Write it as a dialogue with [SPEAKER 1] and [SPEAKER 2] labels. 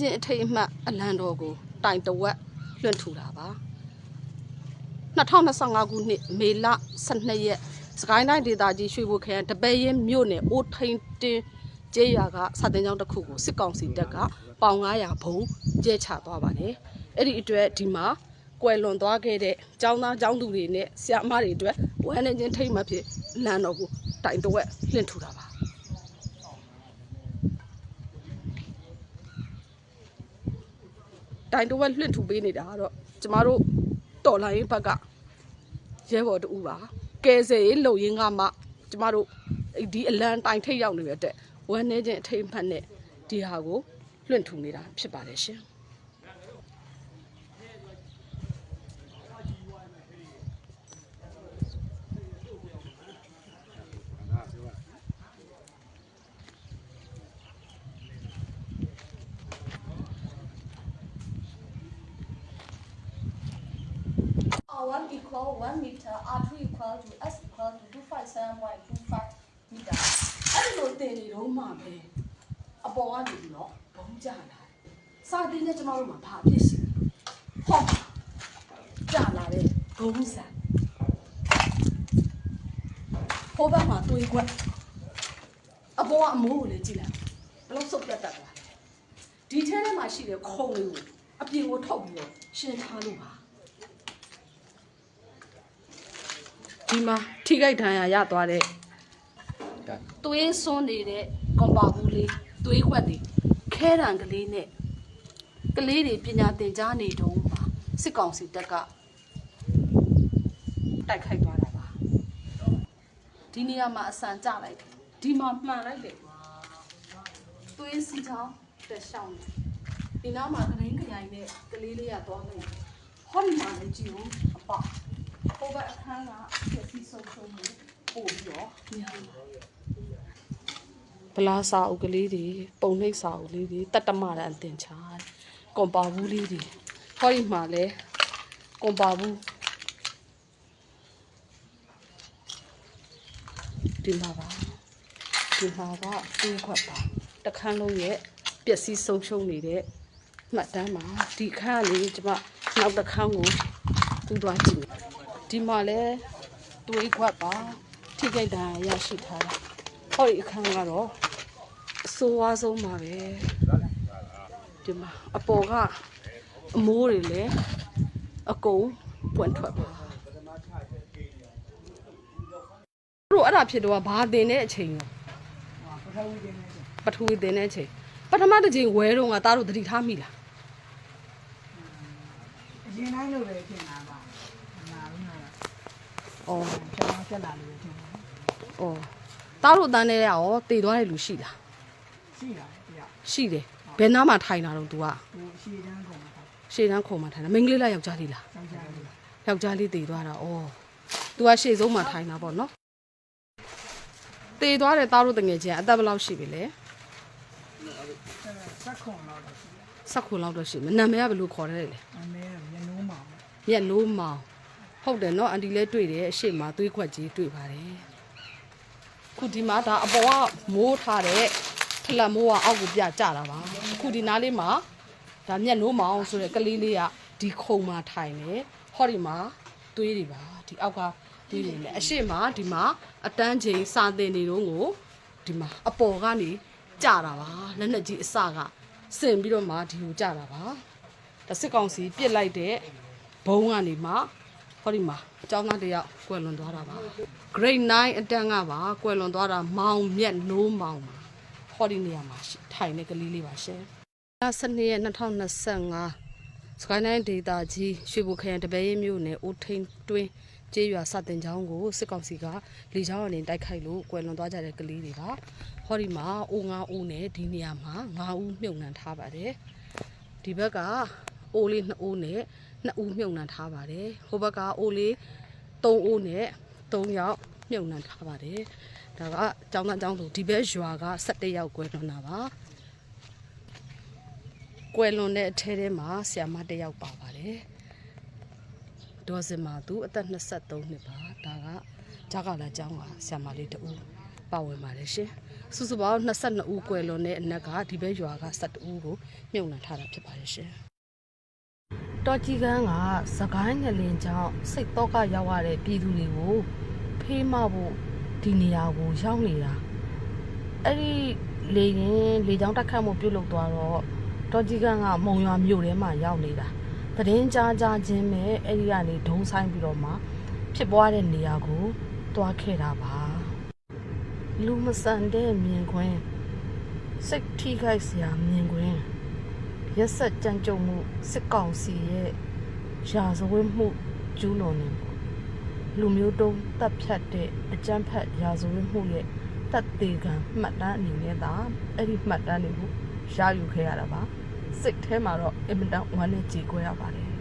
[SPEAKER 1] ချင်းအထိတ်အမှတ်အလံတော်ကိုတိုင်တဝက်လွှင့်ထူတာပါ2025ခုနှစ်မေလ12ရက်စကိုင်းတိုင်းဒေသကြီးရွှေဘိုခရိုင်တပည့်ရင်မြို့နယ်အိုးထိန်တင်းကျေးရွာကစာတင်ကျောင်းတစ်ခုကိုစစ်ကောင်စီတပ်ကပေါင်900ဘုံကျဲချသွားပါတယ်အဲ့ဒီအတွက်ဒီမှာကွယ်လွန်သွားခဲ့တဲ့ကျောင်းသားကျောင်းသူတွေနဲ့ဆရာမတွေအတွက်ဝမ်းနေချင်းထိတ်မှတ်ဖြစ်လမ်းတော်ကိုတိုင်တဝက်လွှင့်ထူတာပါ တိုင်တဝက်လွှင့်ထူပေးနေတာကတော့ကျမတို့တော်လိုင်းဘက်ကရဲဘော်တူပါကဲဆယ်ရေးလုံရင်းကမှကျမတို့ဒီအလံတိုင်ထိတ်ရောက်နေတဲ့အတွက်ဝမ်းနေခြင်းအထိတ်အမှတ်နဲ့ဒီဟာကိုလွှင့်ထူနေတာဖြစ်ပါတယ်ရှင်
[SPEAKER 2] R1 equal 1 meter, R2 equal to S equal to 257.25 meter.
[SPEAKER 1] အဲ့လိုတင်နေတော့မှပဲအပေါ်ကနေပြီးတော့ဘုံကြလာစာတင်နဲ့ကျမတို့မှာဘာဖြစ်စီဟောကြလာတဲ့ဘုံစံဟိုဘက်မှာတွေးခွက်အပေါ်ကအမိုးကိုလည်းကြည့်လိုက်ဘယ်လောက်စုပ်ပြတ်တတ်သွားလဲဒီထဲထဲမှာရှိတဲ့ခုံလေးကိုအပြင်ကိုထုတ်ပြီးတော့ရှင်းထားလို့ပါ ဒီမှာထိခိုက်ဒဏ်ရာရသွားတဲ့သွေးစွန်းနေတဲ့ကွန်ပါဘူးလေးသွေးခွက်တွေခဲတံကလေးနဲ့ကလေးတွေပညာသင်ကြားနေတုန်းမှာစစ်ကောင်စီတပ်ကတိုက်ခိုက်သွားတာပါဒီနေရာမှာအဆန်ကျလိုက်တယ်ဒီမှာမှန်လိုက်တယ်သွေးစီချောင်းတက်ရှောင်းတယ်ဒီနားမှာကရင်းခရိုင်နဲ့ကလေးလေးကသွားနေတယ်ဟောဒီမှာလည်းကြည့်ဦးအပ ဟိုဘက်အခန်းကဖြစ်စီဆုံးဆုံးနေပို့ပြီးတော့များလာဗလာစာအုပ်ကလေးတွေပုံနှိပ်စာအုပ်လေးတွေတတ္တမရန်တင်ချာတယ်ကွန်ပါဘူးလေးတွေဟောဒီမှာလဲကွန်ပါဘူးဒီမှာပါဒီမှာကတွေးခွက်ပါတခန်းလုံးရဲ့ပျက်စီးဆုံးရှုံးနေတဲ့မှတ်တမ်းမှာဒီခန်းကလေးကျမနောက်တစ်ခန်းကိုတူးသွားကြည့်မယ် ဒီမှာလဲတွေးခွက်ပါထိခိုက်ဒဏ်ရာရရှိထားတာဟောဒီအခန်းကတော့အဆိုးဝါးဆုံးပါပဲဒီမှာအပေါ်ကအမိုးတွေလည်းအကုန်ပွင့်ထွက်ပါတို့အဲ့ဒါဖြစ်တော့ဘာတင်တဲ့အချိန်ရောပထဝီတင်တဲ့အချိန်ပထမတစ်ချိန်ဝဲတော့ကသားတို့သတိထားမိလား
[SPEAKER 3] အရင်တိုင်းလိုပဲဖြစ်နေတာပါနာဘူးနာ
[SPEAKER 1] ဩ
[SPEAKER 3] ဖြောင်းဖြက်လာလို့ဖြစ်နေတာ
[SPEAKER 1] ဩသားတို့တန်းနေရရောတည်သွားတဲ့လူရှိလား
[SPEAKER 3] ရှိတာတရား
[SPEAKER 1] ရှိတယ်ဘယ်နားမှာထိုင်တာတော့ तू က
[SPEAKER 3] ဟိုရှည်တန်းကုန်တာ
[SPEAKER 1] ရှေ့တန်းခုံမှာထိုင်တာမိန်းကလေးလားယောက်ျားလေးလား
[SPEAKER 3] စောက်ကြတယ်
[SPEAKER 1] ယောက်ျားလေးတည်သွားတာဩ तू ကရှေ့ဆုံးမှာထိုင်တာပေါ့နော်တည်သွားတဲ့သားတို့တငယ်ချင်းကအသက်ဘယ်လောက်ရှိပြီလဲ
[SPEAKER 3] ဆက်ခွန်တော့ရှိတယ်
[SPEAKER 1] ဆက်ခုလောက်တော့ရှိမယ်နာမည်ကဘယ်လိုခေါ်ရဲလဲ
[SPEAKER 3] အမဲရနိုးမောင်
[SPEAKER 1] မြက်နိုးမောင် ဟုတ်တယ်နော်အန်တီလည်းတွေ့တယ်အရှိမသွေးခွက်ကြီးတွေ့ပါတယ်ခုဒီမှာဒါအပေါ်ကမိုးထားတဲ့ဖလက်မိုးကအောက်ကိုပြကြတာပါအခုဒီနားလေးမှာဒါမြက်နိုးမောင်ဆိုတဲ့ကလေးလေးကဒီခုံမှာထိုင်နေဟောဒီမှာသွေးတွေပါဒီအောက်ကသွေးတွေနဲ့အရှိမဒီမှာအတန်းချိန်စာသင်နေတော့ကိုဒီမှာအပေါ်ကနေကြတာပါလက်နဲ့ကြီးအစကစင်ပြီးတော့မှဒီကိုကြတာပါဒါစစ်ကောင်စီပြစ်လိုက်တဲ့ဘုံကနေမှ ဟောဒီမှာအကြောင်းသားတစ်ယောက်ကွယ်လွန်သွားတာပါ grade 9အတန်းကပါကွယ်လွန်သွားတာမောင်မြက်နိုးမောင်ပါဟောဒီနေရာမှာရှိထိုင်တဲ့ကလေးလေးပါရှင်လ12ရက်2025စကိုင်းတိုင်းဒေတာကြီးရွှေဘိုခရိုင်တပည့်ရမြို့နယ်အိုထိန်တွင်းကျေးရွာစတင်ချောင်းကိုစစ်ကောင်စီကလေချောင်းအနေနဲ့တိုက်ခိုက်လို့ကွယ်လွန်သွားကြတဲ့ကလေးတွေပါဟောဒီမှာအိုငါအိုနဲ့ဒီနေရာမှာ9ဦးမြုပ်နှံထားပါတယ်ဒီဘက်က အိုးလေး2အိုးနဲ့2အိုးမြုံနှံထားပါတယ်ဟိုဘက်ကအိုးလေး3အိုးနဲ့3ယောက်မြုံနှံထားပါတယ်ဒါကចောင်းသားចောင်းသူဒီဘက်ရွာက17ယောက်ကွဲလွန်တာပါကွယ်လွန်တဲ့အထဲထဲမှာဆ iam မတစ်ယောက်ပါပါတယ်ဒေါ်စင်မာသူအသက်23နှစ်ပါဒါကဂျာကလာကျောင်းကဆ iam လေးတူပါဝင်ပါတယ်ရှင်စုစုပေါင်း22ဦးကွယ်လွန်တဲ့အနက်ကဒီဘက်ရွာက12ဦးကိုမြုံနှံထားတာဖြစ်ပါတယ်ရှင် တော်ကြီးကန်းကစကိုင်းငလင်ကြောင့်စိတ်တော့ကရောက်ရတဲ့ပြည်သူတွေကိုဖေးမဖို့ဒီနေရာကိုရောက်နေတာအဲ့ဒီလေရင်လေကြောင်းတက်ခတ်မှုပြုတ်လုသွားတော့တော်ကြီးကန်းကမုံရွာမြို့ထဲမှာရောက်နေတာသတင်းကြားကြားချင်းပဲအဲ့ဒီကနေဒုံဆိုင်ပြီးတော့မှဖြစ်ပွားတဲ့နေရာကိုတွားခဲ့တာပါလူမဆန်တဲ့မြင်ကွင်းစိတ်ထိခိုက်စရာမြင်ကွင်း ရက်ဆက်ကြမ်းကြုတ်မှုစစ်ကောင်စီရဲ့ရာဇဝတ်မှုကျူးလွန်နေပေါ့လူမျိုးတုံးတပ်ဖြတ်တဲ့အကြမ်းဖက်ရာဇဝတ်မှုရဲ့တပ်သေးကံမှတ်တမ်းအနေနဲ့သာအဲ့ဒီမှတ်တမ်းတွေကိုရယူခဲ့ရတာပါစိတ်ထဲမှာတော့အင်မတန်ဝမ်းနဲ့ကြေကွဲရပါတယ်